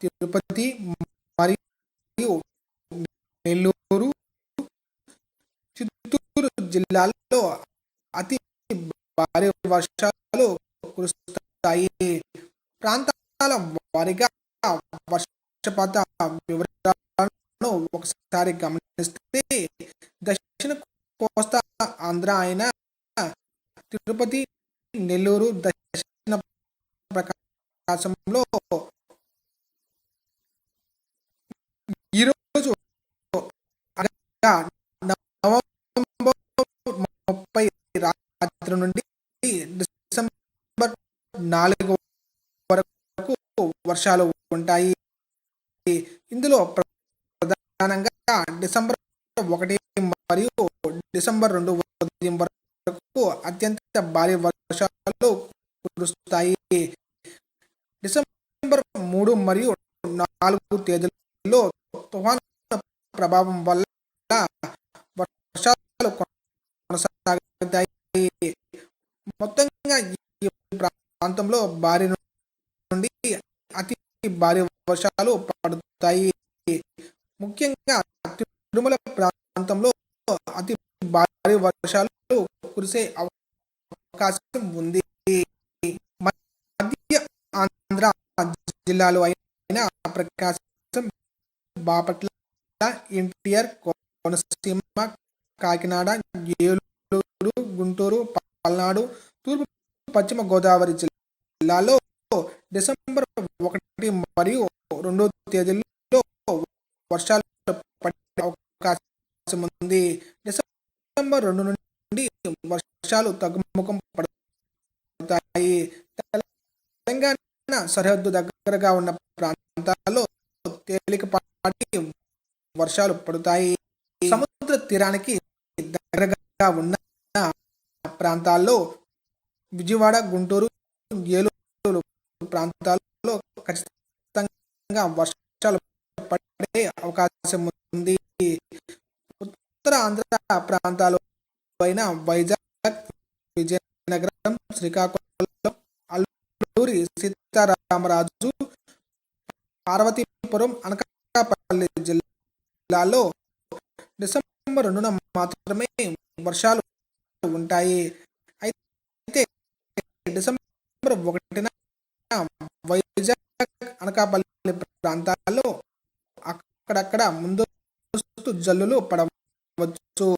తిరుపతి మరియు నెల్లూరు చిత్తూరు జిల్లాల్లో అతి భారీ వర్షాలు కురుస్తాయి. ప్రాంతాల వారిగా వర్షపాత వివరాలను ఒకసారి గమనిస్తే దక్షిణ కోస్తా ఆంధ్ర అయిన తిరుపతి నెల్లూరు దక్షిణ ప్రకాశంలో ఈరోజు అనగా నవంబర్ ముప్పై రాత్రి నుండి డిసెంబర్ నాలుగు వరకు వర్షాలు ఉంటాయి. ఇందులో ప్రధానంగా డిసెంబర్ ఒకటి మరియు డిసెంబర్ రెండు ఉదయం వరకు అత్యంత భారీ వర్షాలు కురుస్తాయి. డిసెంబర్ మూడు మరియు నాలుగు తేదీల్లో తుఫాను ప్రభావం వల్ల వర్షాలు కొనసాగుతాయి. మొత్తంగా ఈ ప్రాంతంలో భారీ నుండి అతి భారీ వర్షాలు పడుతాయి. ముఖ్యంగా తిరుమల ప్రాంతంలో అతి భారీ వర్షాలు కురిసే అవకాశం ఉంది. మధ్య ఆంధ్ర జిల్లాలో అయిన ప్రకాశం బాపట్ల ఎన్టీఆర్ కోనసీమ కాకినాడ ఏలూరు గుంటూరు పల్నాడు తూర్పు పశ్చిమ గోదావరి జిల్లాలో డిసెంబర్ ఒకటి మరియు రెండో తేదీల్లో వర్షాలు పడే అవకాశం ఉంది. డిసెంబర్ రెండు నుండి వర్షాలు తగ్గుముఖం పడతాయి. తెలంగాణ సరిహద్దు దగ్గరగా ఉన్న ప్రాంతాల్లో తేలికపాటి వర్షాలు పడతాయి. సముద్ర తీరానికి దగ్గరగా ఉన్న ప్రాంతాల్లో విజయవాడ గుంటూరు ఏలూరు ప్రాంతాల్లో ఖచ్చితంగా వర్షాలు పడే అవకాశం ఉంది. ఉత్తర ఆంధ్ర ప్రాంతాలు అయిన వైజాగ్ విజయనగరం శ్రీకాకుళం అల్లూరి సీతారామరాజు పార్వతీపురం అనకాపల్లి జిల్లాలో డిసెంబర్ రెండున మాత్రమే వర్షాలు ఉంటాయి. అయితే డిసెంబర్ ఒకటిన వైజాగ్ అనకాపల్లి ప్రాంతాల్లో అక్కడక్కడ ముందస్తు జల్లులు పడవచ్చు.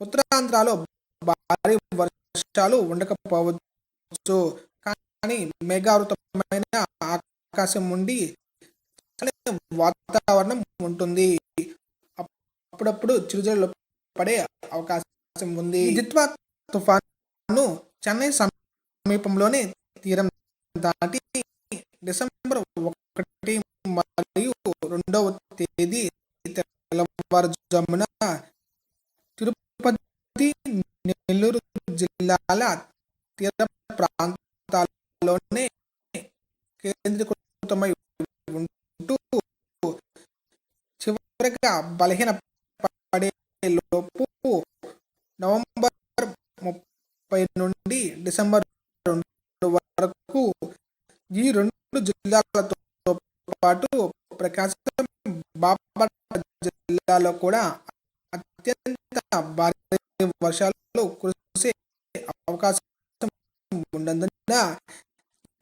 ఉత్తరాంధ్రలో భారీ వర్షాలు ఉండకపోవచ్చు. కానీ మేఘావృతమైన ఆకాశం ఉండి వాతావరణం ఉంటుంది. అప్పుడప్పుడు చిరుజల్లు పడే అవకాశం ఉంది. జిత్వా తుఫాను చెన్నై సమీపంలోనే తీరం దాటి డిసెంబర్ ఒకటి మరియు రెండవ తేదీ తెల్లవారుజామున తిరుపతి నెల్లూరు జిల్లాల తీర ప్రాంతాల్లోనే కేంద్రీకృతమై ఉంటూ చివరిగా బలహీన పడే లోపు నవంబర్ ముప్పై నుండి డిసెంబర్ రెండు వరకు ఈ రెండు జిల్లాలతో పాటు ప్రకాశం బాపట్ల జిల్లాలో కూడా అత్యంత భారీ వర్షాలు కురిసే అవకాశం ఉన్నందున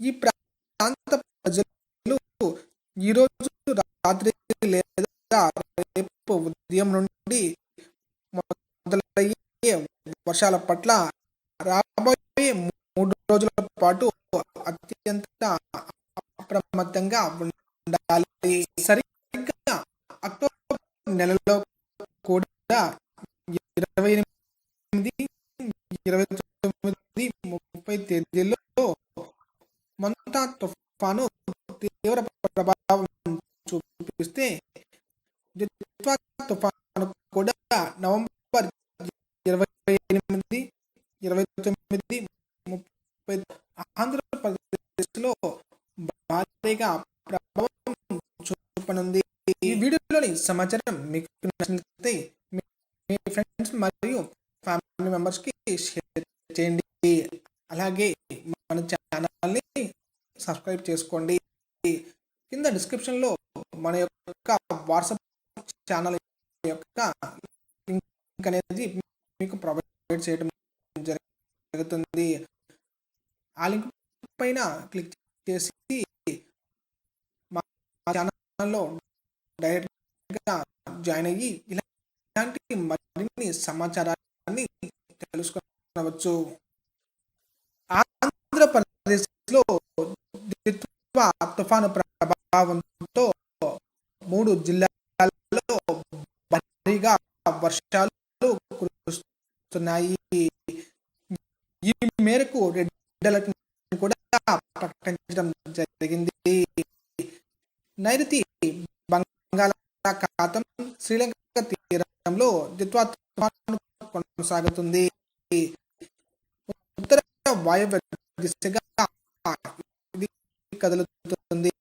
ఈ ప్రాంత ప్రజలు ఈరోజు రాత్రి లేదా రేపు ఉదయం నుండి మొదలయ్యే వర్షాల పట్ల రాబోయే మూడు రోజుల పాటు అత్యంత అప్రమత్తంగా ఉండాలి. సరిగ్గా అక్టోబర్ నెలలో కూడా ఇరవై ఎనిమిది ఇరవై తొమ్మిది ముప్పై తేదీల్లో మొంతా తుఫాను తీవ్ర ప్రభావం చూపిస్తే భారీగా ప్రభావం చూపనుంది. ఈ వీడియోలోని సమాచారం మీకు నచ్చినట్లయితే మీ ఫ్రెండ్స్ మరియు ఫ్యామిలీ మెంబర్స్కి షేర్ చేయండి. అలాగే మన ఛానల్ని సబ్స్క్రైబ్ చేసుకోండి. కింద డిస్క్రిప్షన్లో మన యొక్క వాట్సాప్ ఛానల్ యొక్క లింక్ అనేది మీకు ప్రొవైడ్ చేయడం జరుగుతుంది. ఆ లింక్ పైన క్లిక్ చేసి మా ఛానల్లో డైరెక్ట్గా జాయిన్ అయ్యి ఇలాంటి మరిన్ని సమాచారాన్ని తెలుసుకోవచ్చు ఆంధ్రప్రదేశ్లో దిత్వా తుఫాను ప్రభావంతో మూడు జిల్లాల్లో భారీగా వర్షాలు కురుస్తున్నాయి. ఈ మేరకు రెడ్ అలర్ట్ కూడా ప్రకటించడం జరిగింది. నైరుతి బంగాళాఖాతం శ్రీలంక తీరంలో దిత్వా తుఫాను కొనసాగుతుంది. ఉత్తర వాయువ్య దిశగా కదులుతుంది.